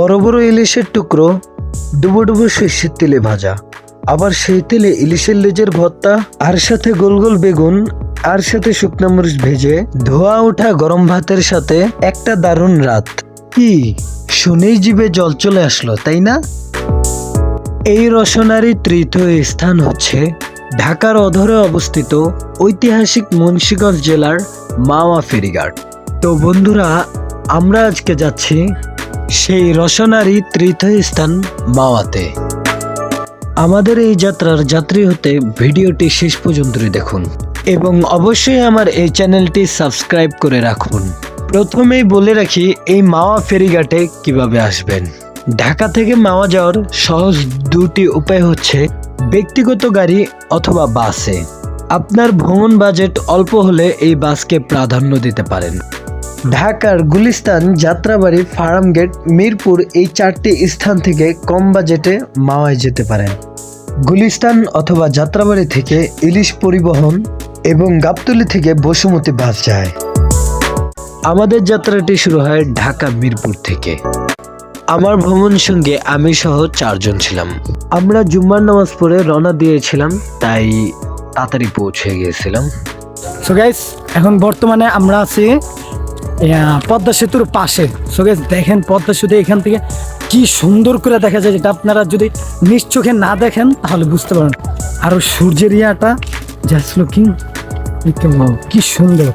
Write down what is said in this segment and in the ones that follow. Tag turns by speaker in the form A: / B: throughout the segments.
A: বড় বড় ইলিশের টুকরো, ডুবো ডুবো সর্ষের তেলে ভাজা। আবার সেই তেলে ইলিশের লেজের ভর্তা, আর সাথে গোল গোল বেগুন, আর সাথে শুকনো মরিচ ভেজে ধোয়া ওঠা গরম ভাতের সাথে একটা দারুণ রাত। কি? শুনেই জীবে জল চলে আসলো, তাই না? এই রসনারী তৃতীয় স্থান হচ্ছে ঢাকার অধরে অবস্থিত ঐতিহাসিক মুন্সীগঞ্জ জেলার মাওয়া ফেরিঘাট। তো বন্ধুরা, আমরা আজকে যাচ্ছি সেই রসনারী তৃতীয় স্থান মাওয়াতে। আমাদের এই যাত্রার যাত্রী হতে ভিডিওটি শেষ পর্যন্ত দেখুন এবং অবশ্যই আমার এই চ্যানেলটি সাবস্ক্রাইব করে রাখুন। প্রথমেই বলে রাখি, এই মাওয়া ফেরিঘাটে কীভাবে আসবেন? ঢাকা থেকে মাওয়া যাওয়ার সহজ দুটি উপায় হচ্ছে ব্যক্তিগত গাড়ি অথবা বাসে। আপনার ভ্রমণ বাজেট অল্প হলে এই বাসকে প্রাধান্য দিতে পারেন। ঢাকার গুলিস্তান যাত্রাবাড়ি ফার্ম গেট মিরপুর এই চারটি স্থান থেকে কম বাজেটে মাওয়ায় যেতে পারেন। গুলিস্তান অথবা যাত্রাবাড়ি থেকে ইলিশ পরিবহন এবং গাবতলি থেকে বসুমতী বাস যায়। আমাদের যাত্রাটি শুরু হয় ঢাকা মিরপুর থেকে। আমার ভ্রমণ সঙ্গে আমি সহ চারজন ছিলাম। আমরা জুম্মার নামাজ পড়ে রওনা দিয়েছিলাম, তাই তাড়াতাড়ি পৌঁছে গিয়েছিলাম।
B: সো গাইস এখন বর্তমানে আমরা আছি পদ্মা সেতুর পাশে। সো দেখেন পদ্মা সেতু এখান থেকে কি সুন্দর করে দেখা যায়, যেটা আপনারা যদি নিজ চোখে না দেখেন, তাহলে বুঝতে পারেন আরও সূর্যের ইয়াটা জাস্ট লুকিং কি সুন্দর।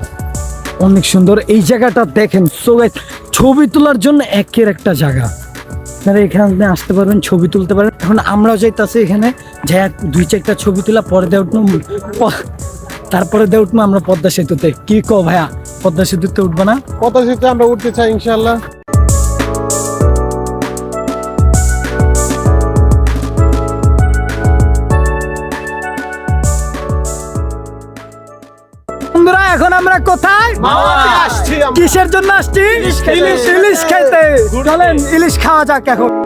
B: অনেক সুন্দর। এই জায়গাটা দেখেন সো গাইস ছবি তোলার জন্য একের একটা জায়গা। আপনারা এখানে আসতে পারবেন, ছবি তুলতে পারেন এখন আমরাও যাইতাছি এখানে, যে দুই, চারটা ছবি তোলা, পরে প- তারপরে উঠবো আমরা পদ্মা সেতুতে। কি কো ভাইয়া? পদ্মা সেতুতে উঠবো না?
C: কত সেতে আমরা উঠতে চাই ইনশাল্লাহ
B: বন্ধুরা এখন আমরা কোথায়? কিসের জন্য আসছি?
C: ইলিশ
B: ইলিশ ইলিশ খেতে। চলেন ইলিশ খাওয়া যাক এখন।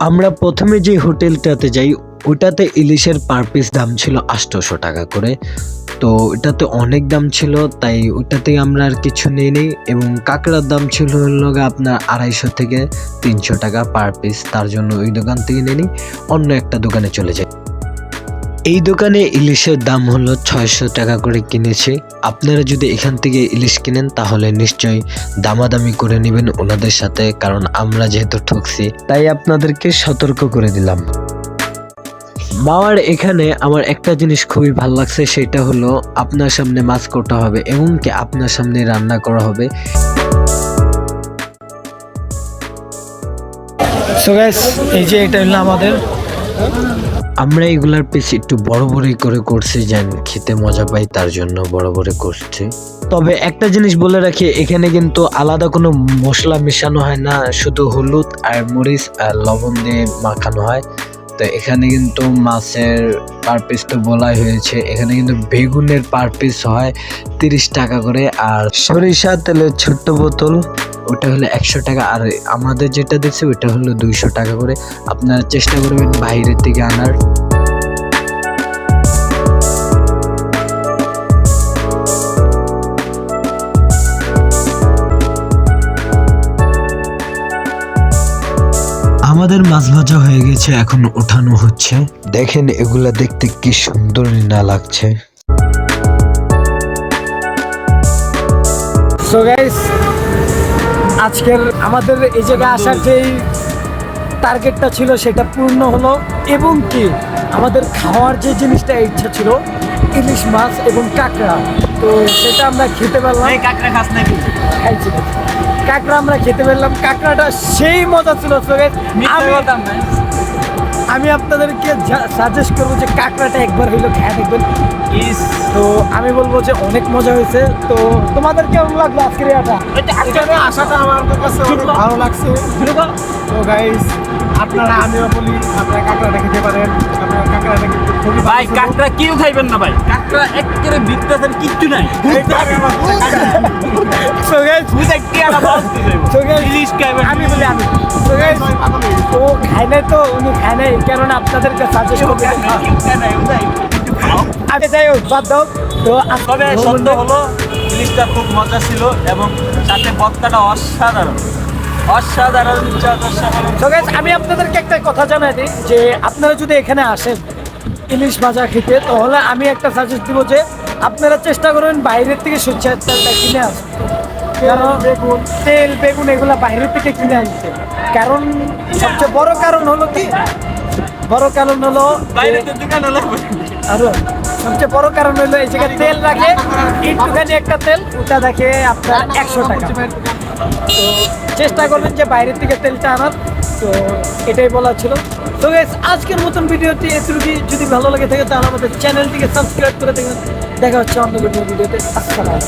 A: আমরা প্রথমে যে হোটেলটাতে যাই, ওটাতে ইলিশের পার পিস দাম ছিল আটশোশো টাকা করে। তো ওটাতে অনেক দাম ছিল, তাই ওটাতে আমরা আর কিছু নিই এবং কাঁকড়ার দাম ছিল হলো আপনার আড়াইশো থেকে তিনশো টাকা পার পিস তার জন্য ওই দোকান থেকে নিয়ে নিই অন্য একটা দোকানে চলে যাই। এই দোকানে ইলিশের দাম হলো ছয়শো টাকা করে কিনেছি। আপনারা যদি এখান থেকে ইলিশ কিনেন, তাহলে নিশ্চয়ই দামাদামি করে নেবেন ওনাদের সাথে, কারণ আমরা যেহেতু ঠকছি, তাই আপনাদেরকে সতর্ক করে দিলাম। মাওয়ার এখানে আমার একটা জিনিস খুবই ভালো লাগছে, সেটা হলো আপনার সামনে মাছ কাটা হবে এবং কি আপনার সামনে রান্না করা হবে।
B: সো গাইস এই যে এটা হলো আমাদের
A: আমরা এগুলার পিস একটু বড় বড়ই করে করছি, যেন খেতে মজা পাই, তার জন্য বড় বড় করছি। তবে একটা জিনিস বলে রাখি, এখানে কিন্তু আলাদা কোনো মশলা মেশানো হয় না, শুধু হলুদ আর মরিচ আর লবণ দিয়ে মাখানো হয়। তো এখানে কিন্তু মাছের পার পিস তো বলাই হয়েছে, এখানে কিন্তু বেগুনের পার পিস হয় তিরিশ টাকা করে আর সরিষা তেলের ছোট্ট বোতল। ওটা হলো একশো টাকা। আর আমাদের যেটা দিচ্ছে ওটা হলো দুইশো টাকা করে। আপনারা চেষ্টা করবেন বাইরের থেকে আনার। আমাদের মাছ ভাজা হয়ে গেছে, এখন ওঠানো হচ্ছে। দেখেন এগুলা দেখতে কি সুন্দর না লাগছে।
B: আজকের আমাদের এই জায়গায় আসার যেই টার্গেটটা ছিল সেটা পূর্ণ হলো এবং কি আমাদের খাওয়ার যে জিনিসটা ইচ্ছা ছিল ইলিশ মাছ এবং কাঁকড়া। তো সেটা আমরা খেতে পারলাম।
D: কাঁকড়া খাস নাকি?
B: খাইছি কাঁকড়া আমরা খেতে পারলাম। কাঁকড়াটা সেই মজা ছিল আমি আমি আপনাদেরকে সাজেস্ট করব যে কাঁকড়াটা একবার হইল খেয়ে দেখবেন।
D: ইস।
B: তো আমি বলব যে অনেক মজা হয়েছে। তো তোমাদের কেমন লাগল আজকের ইয়াটা?
C: আসাটা আমার কাছে ভালো লাগছে। তো গাইস আপনারা আমিও বলি আপনারা কাঁকড়াটা খেতে পারেন আপনারা কাঁকড়াটা কিন্তু খুবই
D: ভাই
C: ছিল।
D: কাকড়া কেউ খাইবেন না ভাই। কাকড়া একেবারে বিদ্যাতের কিচ্ছু নাই।
B: আমি বলি আমি। ও খায় নাই তো উনি খায় নাই কারণ আপনাদেরকে সাজেস্ট করবে। আগে যাই হোক বাদ দাও। তো
D: তবে সত্য হলো ইলিশটা খুব মজা ছিল এবং সাথে বক্তাটা অসাধারণ। অসাধারণ
B: আমি আপনাদেরকে একটা কথা জানাই দিই যে আপনারা যদি এখানে আসেন ইলিশ ভাজা খেতে তাহলে আমি একটা সাজেস্ট দিব যে আপনারা চেষ্টা করবেন বাইরের থেকে সরষের তেলটা কিনে আসতে বেগুন তেল বেগুন এগুলা বাইরের থেকে কিনে আনতে। কারণ সবচেয়ে বড় কারণ হলো কি? বড় কারণ হলো আরও সবচেয়ে বড় কারণ হলো এই জায়গায় তেল রাখে একটুখানি একটা তেল ওটা দেখে আপনার একশো টাকা। তো চেষ্টা করবেন যে বাইরের থেকে তেলটা আনার। তো এটাই বলা ছিল। তো গেস আজকের মতন ভিডিওটি এতটুকু যদি ভালো লাগে থাকে তাহলে আমাদের চ্যানেলটিকে সাবস্ক্রাইব করে দেখবেন। দেখা হচ্ছে অন্য ভিডিও ভিডিওতে। আসসালাম